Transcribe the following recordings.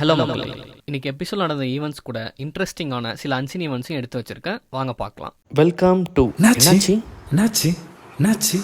Hello மக்களே. இன்னைக்கு episode நடந்த ஈவெண்ட்ஸ் கூட இன்ட்ரெஸ்டிங்கான சில அன்சின் ஈவெண்ட்ஸையும் எடுத்து வச்சிருக்கேன். வாங்க பார்க்கலாம். வெல்கம் டு என்னாச்சு? என்னாச்சு? என்னாச்சு?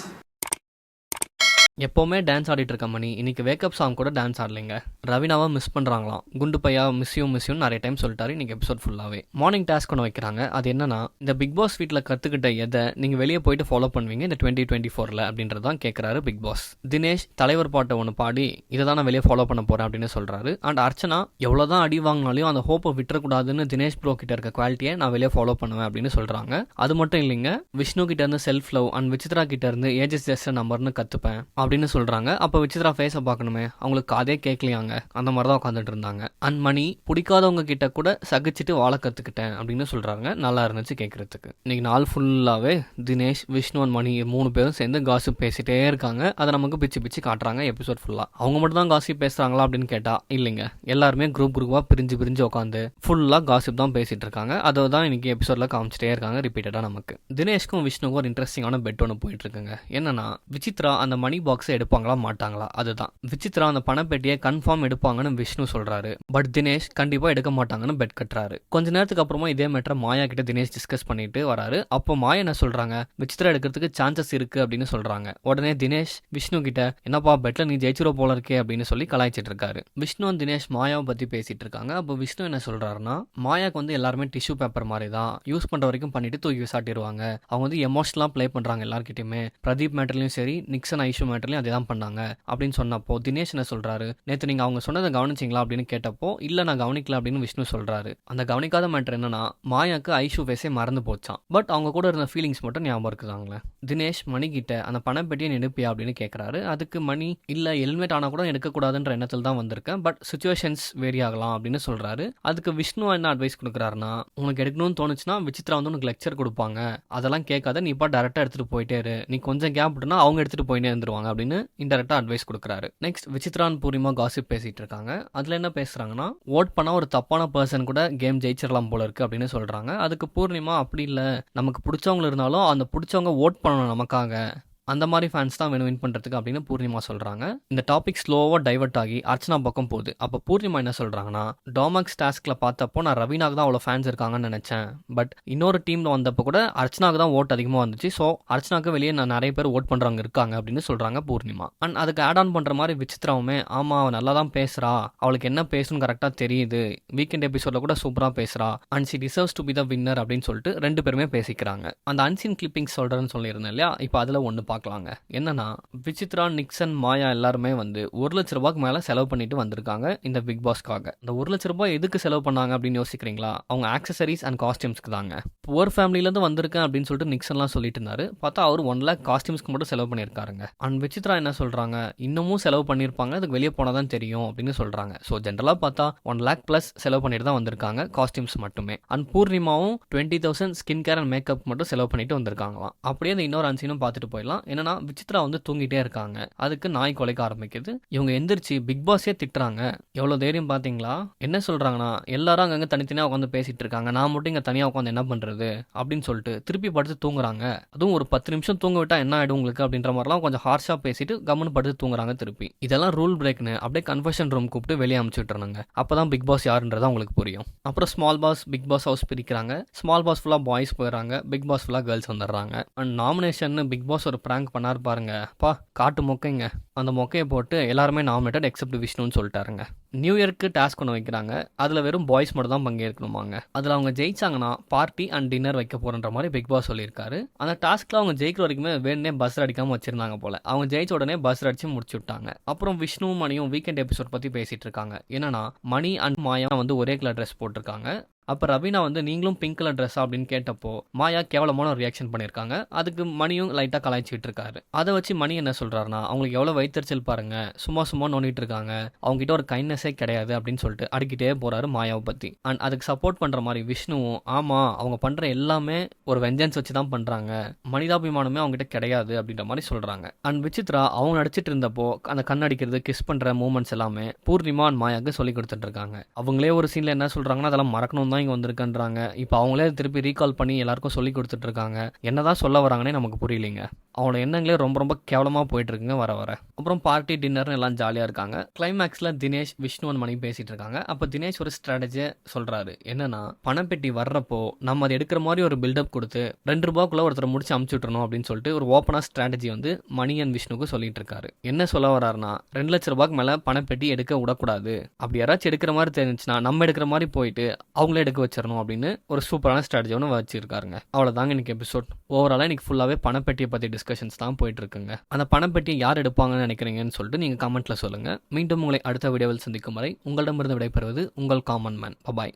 எப்போவுமே டான்ஸ் ஆடிட்டு இருக்க மணி. இன்னைக்கு வேக்கப் சாங் கூட டான்ஸ் ஆடலைங்க. ரவினாவை மிஸ் பண்ணுறாங்களாம் குண்டு பையா மிஸ்யூ மிஸ்யூன்னு நிறைய டைம் சொல்லிட்டாரு. இன்னைக்கு எபிசோட் ஃபுல்லாகவே மார்னிங் டாஸ்க் ஒன்று வைக்கிறாங்க. அது என்னன்னா இந்த பிக் பாஸ் வீட்டில் கற்றுக்கிட்ட எதை நீங்கள் வெளியே போயிட்டு ஃபாலோ பண்ணுவீங்க இந்த டுவெண்ட்டி டுவெண்ட்டி ஃபோரில் அப்படின்றதான் கேட்குறாரு பிக் பாஸ் தினேஷ் தலைவர் பாட்டை ஒன்று பாடி இதை தான் நான் வெளியே ஃபாலோ பண்ண போகிறேன் அப்படின்னு சொல்கிறாரு அண்ட் அர்ச்சனா எவ்வளோ தான் அடி வாங்கினாலையும் அந்த ஹோப்பை விட்டுறக்கூடாதுன்னு தினேஷ் ப்ரோ கிட்ட இருக்க குவாலிட்டியை நான் வெளியே ஃபாலோ பண்ணுவேன் அப்படின்னு சொல்கிறாங்க அது மட்டும் இல்லைங்க விஷ்ணு கிட்ட இருந்து செல்ஃப் லவ் அண்ட் விசித்ரா கிட்ட இருந்து ஏஜஸ் ஜெஸ்ட் நம்பர்னு கற்றுப்பேன் அப்படின்னு சொல்கிறாங்க அப்போ விசித்ரா ஃபேஸை பார்க்கணுமே. அவங்களுக்கு காதே கேட்கலையாங்க அந்த மாதிரி தான் உட்காந்துட்டு இருந்தாங்க. அண்ட் மணி பிடிக்காதவங்க கிட்ட கூட சகிச்சுட்டு வாழ கற்றுக்கிட்டேன் அப்படின்னு சொல்கிறாங்க நல்லா இருந்துச்சு கேட்குறதுக்கு இன்றைக்கி நாள் ஃபுல்லாகவே தினேஷ் விஷ்ணு அண்ட் மணி மூணு பேரும் சேர்ந்து காசிப் பேசிட்டே இருக்காங்க. அதை நமக்கு பிச்சு பிச்சு காட்டுறாங்க எபிசோட் ஃபுல்லாக அவங்க மட்டும் தான் காசிப் பேசுகிறாங்களா அப்படின்னு கேட்டால் இல்லைங்க. எல்லாருமே குரூப் குரூப்பாக பிரிஞ்சு பிரிஞ்சு உட்காந்து ஃபுல்லாக காசிப் தான் பேசிகிட்டு இருக்காங்க. அதை தான் இன்னைக்கு எபிசோடில் காமிச்சிட்டே இருக்காங்க ரிப்பீட்டடாக நமக்கு. தினேஷ்க்கும் விஷ்ணுக்கும் ஒரு இன்ட்ரெஸ்டிங்கான பெட் ஒன்று போயிட்டு இருக்குங்க. என்னன்னா விசித்ரா அந்த மணி பாக்ஸ் எடுப்பாங்களா மாட்டாங்களா? அதுதான். விசித்ரா அந்த பணப்பெட்டியை கன்ஃபார்ம் எடுப்பாங்கன்னு விஷ்ணு சொல்றாரு. பட் தினேஷ் கண்டிப்பா எடுக்க மாட்டாங்கன்னு பெட் கட்டுறாரு. கொஞ்ச நேரத்துக்கு அப்புறமா இதே மேட்டரை மாயா கிட்ட தினேஷ் டிஸ்கஸ் பண்ணிட்டு வராரு. அப்போ மாயா என்ன சொல்றாங்க? விசித்ரா எடுக்கிறதுக்கு சான்சஸ் இருக்கு அப்படின்னு சொல்றாங்க. உடனே தினேஷ் விஷ்ணு கிட்ட என்னப்பா பெட்ல நீ ஜெயிச்சிரோ போல இருக்கே அப்படின்னு சொல்லி கலாய்ச்சிட்டு இருக்காரு. விஷ்ணு தினேஷ் மாயாவை பத்தி பேசிட்டு இருக்காங்க. அப்போ விஷ்ணு என்ன சொல்றாருன்னா மாயாக்கு வந்து எல்லாருமே டிஷ்யூ பேப்பர் மாதிரி தான் யூஸ் பண்ற வரைக்கும் பண்ணிட்டு தூக்கி சாட்டிடுவாங்க அவங்க வந்து எமோஷனலாக ப்ளே பண்றாங்க எல்லார்கிட்டயுமே. பிரதீப் மேட்டர்லயும் சரி நிக்சன் ஐஷு சென்டர்லையும் அதே தான் பண்ணாங்க அப்படின்னு சொன்னப்போ தினேஷ் என்ன சொல்றாரு? நேற்று நீங்க அவங்க சொன்னதை கவனிச்சிங்களா? அப்படின்னு கேட்டப்போ இல்ல நான் கவனிக்கல அப்படின்னு விஷ்ணு சொல்றாரு. அந்த கவனிக்காத மேட்டர் என்னன்னா மாயாக்கு ஐஷு ஃபேஸே மறந்து போச்சான் பட் அவங்க கூட இருந்த ஃபீலிங்ஸ் மட்டும் ஞாபகம் இருக்குதாங்களே? தினேஷ் மணி கிட்ட அந்த பணப்பெட்டியை நீ எடுப்பியா? அப்படின்னு கேட்கறாரு அதுக்கு மணி இல்ல ஹெல்மெட் ஆனா கூட எடுக்கக்கூடாதுன்ற எண்ணத்தில் தான் வந்திருக்கேன். பட் சுச்சுவேஷன்ஸ் வேரி ஆகலாம் அப்படின்னு சொல்றாரு. அதுக்கு விஷ்ணு என்ன அட்வைஸ் கொடுக்குறாருன்னா உனக்கு எடுக்கணும்னு தோணுச்சுன்னா விசித்ரா வந்து உனக்கு லெக்சர் கொடுப்பாங்க. அதெல்லாம் கேட்காத நீ இப்போ டேரக்டா எடுத்துட்டு போயிட்டே இரு. நீ கொஞ்சம் கேப் விட்டுனா அவங்க எடுத்துட்டு போயிட்டே இருந்துருவாங்க அப்படின்னு இன்டெரக்டாக அட்வைஸ் கொடுக்குறாரு. நெக்ஸ்ட் விசித்ரான் பூர்ணிமா காசிப் பேசிட்டு இருக்காங்க. அதில் என்ன பேசுகிறாங்கன்னா ஓட் பண்ணால் ஒரு தப்பான பர்சன் கூட கேம் ஜெயிச்சிடலாம் போல இருக்கு அப்படின்னு சொல்கிறாங்க அதுக்கு பூர்ணிமா அப்படி இல்லை. நமக்கு பிடிச்சவங்க இருந்தாலும் அந்த பிடிச்சவங்க ஓட் பண்ணணும் நமக்காக. அந்த மாதிரி ஃபேன்ஸ் தான் வேணும் வின் பண்ணுறதுக்கு அப்படின்னு பூர்ணிமா சொல்கிறாங்க இந்த டாபிக் ஸ்லோவாக டைவர்ட் ஆகி அர்ச்சனா பக்கம் போகுது. அப்போ பூர்ணிமா என்ன சொல்கிறாங்கன்னா டாமக்ஸ் டாஸ்கில் பார்த்தப்போ நான் ரவீனாக்கு தான் அவ்வளோ ஃபேன்ஸ் இருக்காங்கன்னு நினச்சேன். பட் இன்னொரு டீமில் வந்தப்போ கூட அர்ச்சனாக்கு தான் ஓட் அதிகமாக வந்துச்சு. ஸோ அர்ச்சனாக்கு வெளியே நான் நிறைய பேர் ஓட் பண்ணுறவங்க இருக்காங்க அப்படின்னு சொல்கிறாங்க பூர்ணிமா. அண்ட் அதுக்கு ஆட் ஆன் பண்ணுற மாதிரி விசித்ராவுமே ஆமாம் அவள் நல்லா தான் பேசுகிறா அவளுக்கு என்ன பேசணும்னு கரெக்டாக தெரியுது. வீக்கெண்ட் எபிசோடில் கூட சூப்பராக பேசுகிறா and she deserves to be the winner அப்படின்னு சொல்லிட்டு ரெண்டு பேருமே பேசிக்கிறாங்க. அந்த அன்சீன் கிளிப்பிங்ஸ் சொல்கிறேன்னு சொல்லியிருந்தேன் இல்லையா? இப்போ அதில் ஒன்று பார்க்கலாங்க. என்னன்னா விசித்ரா நிக்சன் மாயா எல்லாருமே வந்து ஒரு லட்ச ரூபாய்க்கு மேலே செலவு பண்ணிட்டு வந்திருக்காங்க இந்த பிக் பாஸ்க்காக. இந்த ஒரு லட்ச ரூபாய் எதுக்கு செலவு பண்ணாங்க அப்படின்னு யோசிக்கிறீங்களா? அவங்க ஆக்சசரிஸ் அண்ட் காஸ்டியூம்ஸ்க்கு தாங்க. புவர் ஃபேமிலியிலேருந்து வந்திருக்கேன் அப்படின்னு சொல்லிட்டு நிக்சன்லாம் சொல்லிட்டு இருந்தாரு. பார்த்தா அவர் ஒன் லேக் காஸ்டியூம்ஸ்க்கு மட்டும் செலவு பண்ணியிருக்காருங்க அண்ட் விசித்ரா என்ன சொல்கிறாங்க இன்னமும் செலவு பண்ணியிருப்பாங்க அதுக்கு வெளியே போனால் தான் தெரியும் அப்படின்னு சொல்கிறாங்க ஸோ ஜென்ரலாக பார்த்தா ஒன் லேக் ப்ளஸ் செலவு பண்ணிட்டு தான் வந்திருக்காங்க காஸ்டியூம்ஸ் மட்டுமே. And பூர்ணிமாவும் twenty thousand skin care and makeup மட்டும் செலவு பண்ணிட்டு வந்திருக்காங்களாம். அப்படியே அந்த இன்னொரு அன்சீனும் பார்த்துட்டு போயிடலாம். என்னன்னா விசித்ரா வந்து தூங்கிட்டே இருக்காங்க. அதுக்கு நாய் குலைக்க ஆரம்பிக்குது. இவங்க எந்திரிச்சு பிக் பாஸே திட்டுறாங்க. எவ்வளோ தைரியம் பார்த்தீங்களா என்ன சொல்றாங்கன்னா எல்லாரும் அங்கங்க தனித்தனியாக உட்காந்து பேசிட்டு இருக்காங்க. நான் மட்டும் இங்கே தனியாக உட்காந்து என்ன பண்றது? அப்படின்னு சொல்லிட்டு திருப்பி படுத்து தூங்குறாங்க. அதுவும் ஒரு பத்து நிமிஷம் தூங்க விட்டா என்ன ஆயிடும் உங்களுக்கு அப்படின்ற மாதிரிலாம் கொஞ்சம் ஹார்ஷாக பேசிட்டு கம்முன்னு படுத்து தூங்குறாங்க திருப்பி. இதெல்லாம் ரூல் பிரேக்னு அப்படியே கன்ஃபர்ஷன் ரூம் கூப்பிட்டு வெளியே அமுச்சு அப்போ அப்பதான் பிக் பாஸ் யாருன்றதா உங்களுக்கு புரியும். அப்புறம் small boss Bigg Boss house பிரிக்கிறாங்க. ஸ்மால் பாஸ் ஃபுல்லாக பாய்ஸ் போயிடுறாங்க. பிக் பாஸ் ஃபுல்லாக கேர்ள்ஸ் வந்துடுறாங்க. அண்ட் நாமினேஷன் பிக் பாஸ் ஒரு ப்ராங்க் பண்ணார் பாருங்க. பா காட்டு மொக்கைங்க. அந்த மொக்கையை போட்டு எல்லாருமே நாமினேட்டட் எக்ஸப்ட் விஷ்ணுன்னு சொல்லிட்டாருங்க. நியூ இயர்க்கு டாஸ்க் ஒன்று வைக்கிறாங்க. அதில் வெறும் பாய்ஸ் மட்டும் தான் பங்கேற்கணுமாங்க. அதில் அவங்க ஜெயிச்சாங்கன்னா பார்ட்டி அண்ட் டின்னர் வைக்க போகிறன்ற மாதிரி பிக் பாஸ் சொல்லியிருக்காரு. அந்த டாஸ்க்கில் அவங்க ஜெயிக்கிற வரைக்குமே வேணே பஸ் அடிக்காமல் வச்சிருந்தாங்க போல. அவங்க ஜெயிச்ச உடனே பஸ் அடிச்சு முடிச்சு விட்டாங்க. அப்புறம் விஷ்ணுவும் மணியும் வீக்கெண்ட் எபிசோட் பற்றி பேசிட்டு இருக்காங்க. என்னன்னா மணி அண்ட் மாயா வந்து ஒரே கலர் ட்ரெஸ் போட்டிருக்காங்க. அப்போ ரவீனா வந்து நீங்களும் பிங்க் கலர் ட்ரெஸ்ஸா அப்படின்னு கேட்டப்போ மாயா கேவலமான ஒரு ரியாக்ஷன் பண்ணியிருக்காங்க. அதுக்கு மணியும் லைட்டாக கலாய்ச்சிட்டு இருக்காரு. அதை வச்சு மணி என்ன சொல்கிறாருன்னா அவங்களுக்கு எவ்வளோ வைத்தறிச்சல் பாருங்க. சும்மா சும்மா நோண்டிட்டு இருக்காங்க. அவங்க கிட்ட ஒரு கைண்ட்னஸே கிடையாது அப்படின்னு சொல்லிட்டு அடிக்கிட்டே போறாரு மாயாவை பத்தி. அண்ட் அதுக்கு சப்போர்ட் பண்ற மாதிரி விஷ்ணுவும் ஆமா அவங்க பண்ற எல்லாமே ஒரு வெஞ்சன்ஸ் வச்சு தான் பண்றாங்க. மனிதாபிமானமே அவங்க கிட்ட கிடையாது அப்படின்ற மாதிரி சொல்றாங்க. அண்ட் விசித்ரா அவங்க நடிச்சிட்டு இருந்தப்போ அந்த கண்ணடிக்கிறது கிஸ் பண்ற மூமெண்ட்ஸ் எல்லாமே பூர்ணிமா அண்ட் மாயாக்கு சொல்லி கொடுத்துட்டு இருக்காங்க. அவங்களே ஒரு சீன்ல என்ன சொல்றாங்கன்னா அதெல்லாம் மறக்கணும் தான் இங்கே வந்திருக்கேன்றாங்க. இப்போ அவங்களே திருப்பி ரீகால் பண்ணி எல்லாருக்கும் சொல்லி கொடுத்துட்ருக்காங்க. என்ன என்னதான் சொல்ல வராங்கன்னே நமக்கு புரியலைங்க. அவனோட எண்ணங்களே ரொம்ப ரொம்ப கேவலமாக போயிட்டுருக்குங்க வர வர. அப்புறம் பார்ட்டி டின்னர்னு எல்லாம் ஜாலியாக இருக்காங்க. கிளைமேக்ஸில் தினேஷ் விஷ்ணுவன் மணி பேசிகிட்டு இருக்காங்க அப்போ தினேஷ் ஒரு ஸ்ட்ராட்டஜியை சொல்கிறாரு என்னன்னா பணப்பெட்டி வர்றப்போ நம்ம அதை எடுக்கிற மாதிரி ஒரு பில்டப் கொடுத்து ரெண்டு ரூபாய்க்குள்ளே ஒருத்தரை முடிச்சு அமுச்சு விட்டுறணும் அப்படின்னு சொல்லிட்டு ஒரு ஓப்பனாக ஸ்ட்ராட்டஜி வந்து மணி அண்ட் விஷ்ணுக்கு சொல்லிட்டு இருக்காரு என்ன சொல்ல வர்றாருன்னா ரெண்டு லட்ச ரூபாய்க்கு மேலே பணப்பெட்டி எடுக்க விடக்கூடாது. அப்படி யாராச்சும் எடுக்கிற மாதிரி தெரிஞ்சுச்சுன்னா நம்ம எடுக்கிற மாதிரி போயிட்டு அவங்களே எடுக்க வச்சிடணும் அப்படின்னு ஒரு சூப்பரான ஸ்ட்ராட்டஜி ஒன்று வச்சிருக்காருங்க. அவ்வளோதாங்க இன்னைக்கு எபிசோட் ஓவராலாக இன்னைக்கு ஃபுல்லாகவே பணப்பெட்டியை பற்றி டிஸ்கஷன்ஸ் தான் போயிட்டு இருக்குங்க அந்த பணப்பெட்டியை யார் எடுப்பாங்கன்னு நினைக்கிறீங்கன்னு சொல்லிட்டு நீங்கள் கமெண்ட்டில் சொல்லுங்கள் மீண்டும் உங்களை அடுத்த வீடியோவில் சந்திக்கும் வரை உங்களிடமிருந்து விடைபெறுவது உங்கள் காமன் மேன் பபாய்